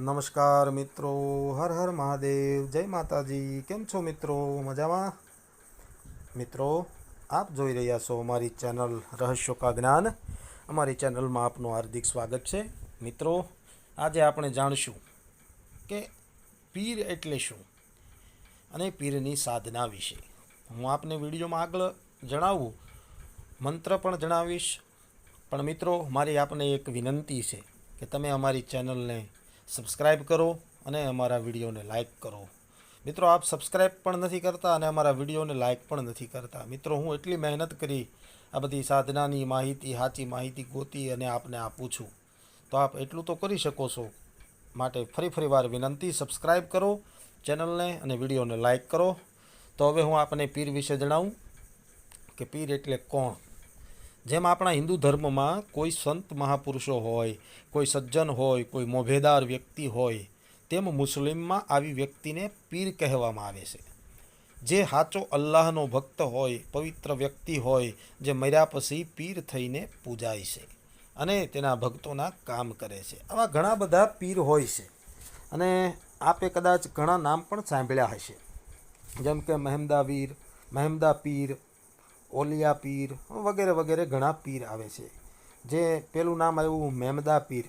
નમસ્કાર મિત્રો, હર હર મહાદેવ, જય માતાજી, કેમ છો મિત્રો? મજામાં? મિત્રો, આપ જોઈ રહ્યા છો અમારી ચેનલ રહસ્યો કા જ્ઞાન. અમારી ચેનલમાં આપનું હાર્દિક સ્વાગત છે. મિત્રો, આજે આપણે જાણશું કે પીર એટલે શું અને પીરની સાધના વિશે. હું આપને વિડીયોમાં આગળ જણાવું, મંત્ર પણ જણાવીશ. પણ મિત્રો, મારી આપને એક વિનંતી છે કે તમે અમારી ચેનલને સબસ્ક્રાઈબ કરો અને અમારા વિડીયોને લાઇક કરો. મિત્રો, આપ સબસ્ક્રાઈબ પણ નથી કરતા અને અમારા વિડીયોને લાઇક પણ નથી કરતા. મિત્રો, હું એટલી મહેનત કરી આ બધી સાધનાની માહિતી, સાચી માહિતી ગોતી અને આપને આપું છું. તો આપ એટલું તો કરી શકો છો. માટે ફરી ફરી વાર વિનંતી સબસ્ક્રાઈબ કરો, ચેનલને અને વિડીયોને લાઇક કરો. તો હવે હું આપને પીર વિશે જણાવું કે પીર એટલે કોણ? જેમ આપણા હિન્દુ ધર્મમાં કોઈ સંત મહાપુરુષો હોય, કોઈ સજ્જન હોય, કોઈ મોભેદાર વ્યક્તિ હોય, તેમ મુસ્લિમમાં આવી વ્યક્તિને પીર કહેવામાં આવે છે. જે સાચો અલ્લાહનો ભક્ત હોય, પવિત્ર વ્યક્તિ હોય, જે મર્યા પછી પીર થઈને પૂજાય છે અને તેના ભક્તોના કામ કરે છે. આવા ઘણા બધા પીર હોય છે અને આપે કદાચ ઘણા નામ પણ સાંભળ્યા હશે. જેમ કે મહેમદા વીર, મહેમદા પીર ઓલિયા પીર, વગેરે વગેરે ઘણા પીર આવે છે. જે પેલું નામ આવ્યું મેમદા પીર,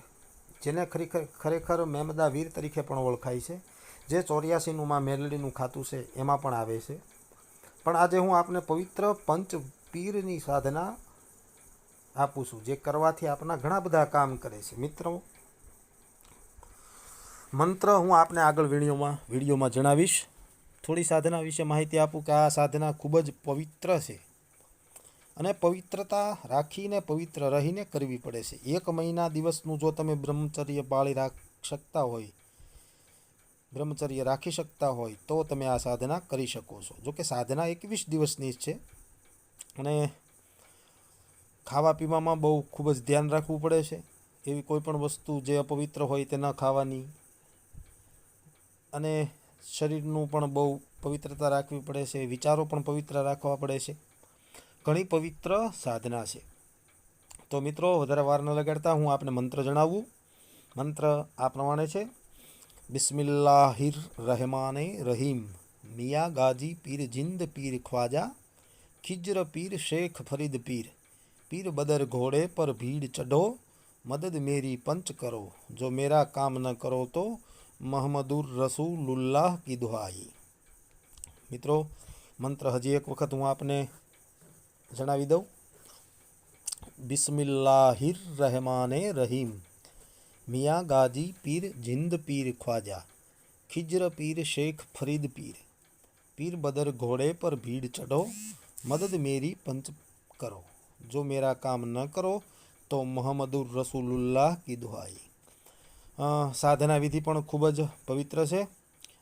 જેને ખરેખર ખરેખર મેમદા વીર તરીકે પણ ઓળખાય છે. જે ચોર્યાસીનું માં મેરડીનું ખાતું છે, એમાં પણ આવે છે. પણ આજે હું આપને પવિત્ર પંચ પીરની સાધના આપું છું, જે કરવાથી આપના ઘણા બધા કામ કરે છે. મિત્રો, મંત્ર હું આપને આગળ વિડીયોમાં વિડીયોમાં જણાવીશ. થોડી સાધના વિશે માહિતી આપું કે આ સાધના ખૂબ જ પવિત્ર છે. અને પવિત્રતા રાખીને પવિત્ર રહીને કરવી પડે છે. એક મહિના દિવસનું જો તમે બ્રહ્મચર્ય પાળી રાખ શકતા હોય, બ્રહ્મચર્ય રાખી શકતા હોય, તો તમે આ સાધના કરી શકો છો. જો કે સાધના એકવીસ દિવસની છે અને ખાવા પીવામાં બહુ ખૂબ જ ધ્યાન રાખવું પડે છે. એવી કોઈ પણ વસ્તુ જે અપવિત્ર હોય તે ન ખાવાની. અને શરીરનું પણ બહુ પવિત્રતા રાખવી પડે છે. વિચારો પણ પવિત્ર રાખવા પડે છે. ઘણી પવિત્ર સાધના છે. તો મિત્રો, વધારે વાર ન લગાડતા હું આપને મંત્ર જણાવું. મંત્ર આ પ્રમાણે છે. બિસ્મિલ્લાહિર રહેમાને રહીમ. મિયા ગાજી પીર જિંદ પીર ખ્વાજા. ખિજર પીર શેખ ફરીદ પીર. પીર બદર ઘોડે પર ભીડ ચઢો. મદદ મેરી પંચ કરો. જો મેરા કામ ન કરો તો મહમદુર રસૂલુલ્લાહ કી દુહાઈ મિત્રો, મંત્ર હજી એક વખત હું આપને જણાવી દઉં. બિસ્મિલ્લાહિર રહેમાને રહીમ મિયા ગાજી પીર જિંદ પીર ખ્વાજા. ખિજર પીર શેખ ફરીદ પીર. પીર બદર ઘોડે પર ભીડ ચઢો, મદદ મેરી પંચ કરો. જો મેરા કામ ન કરો, તો મોહમ્મદુર રસૂલુલ્લાહ કી દુહાઈ સાધના વિધિ પણ ખૂબ જ પવિત્ર છે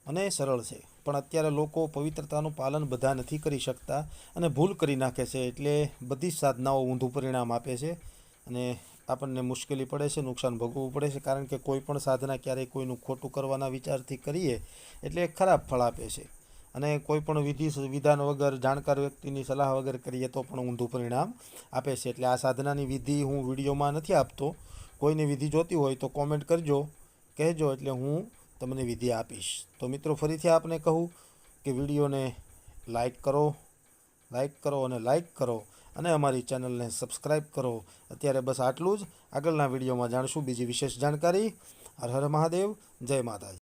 અને સરળ છે. પણ અત્યારે લોકો પવિત્રતાનું પાલન બધા નથી કરી શકતા અને ભૂલ કરી નાખે છે એટલે બધી જ સાધનાઓ ઊંધું પરિણામ આપે છે અને આપણને મુશ્કેલી પડે છે, નુકસાન ભોગવવું પડે છે, કારણ કે કોઈ પણ સાધના ક્યારેય કોઈનું ખોટું કરવાના વિચારથી કરીએ એટલે ખરાબ ફળ આપે છે. અને કોઈ પણ વિધિ વિધાન વગર, જાણકાર વ્યક્તિની સલાહ વગર કરીએ તો પણ ઊંધું પરિણામ આપે છે. એટલે આ સાધનાની વિધિ હું વિડીયોમાં નથી આપતો. કોઈને વિધિ જોતી હોય તો કોમેન્ટ કરજો, કહેજો એટલે હું તમને વિધિ આપીશ. તો મિત્રો, ફરીથી આપને કહું કે વિડીયોને લાઈક કરો લાઈક કરો અને લાઈક કરો અને અમારી ચેનલને સબસ્ક્રાઈબ કરો. અત્યારે બસ આટલું જ. આગળના વિડીયોમાં જાણશું બીજી વિશેષ જાણકારી. હર હર મહાદેવ. જય માતાજી.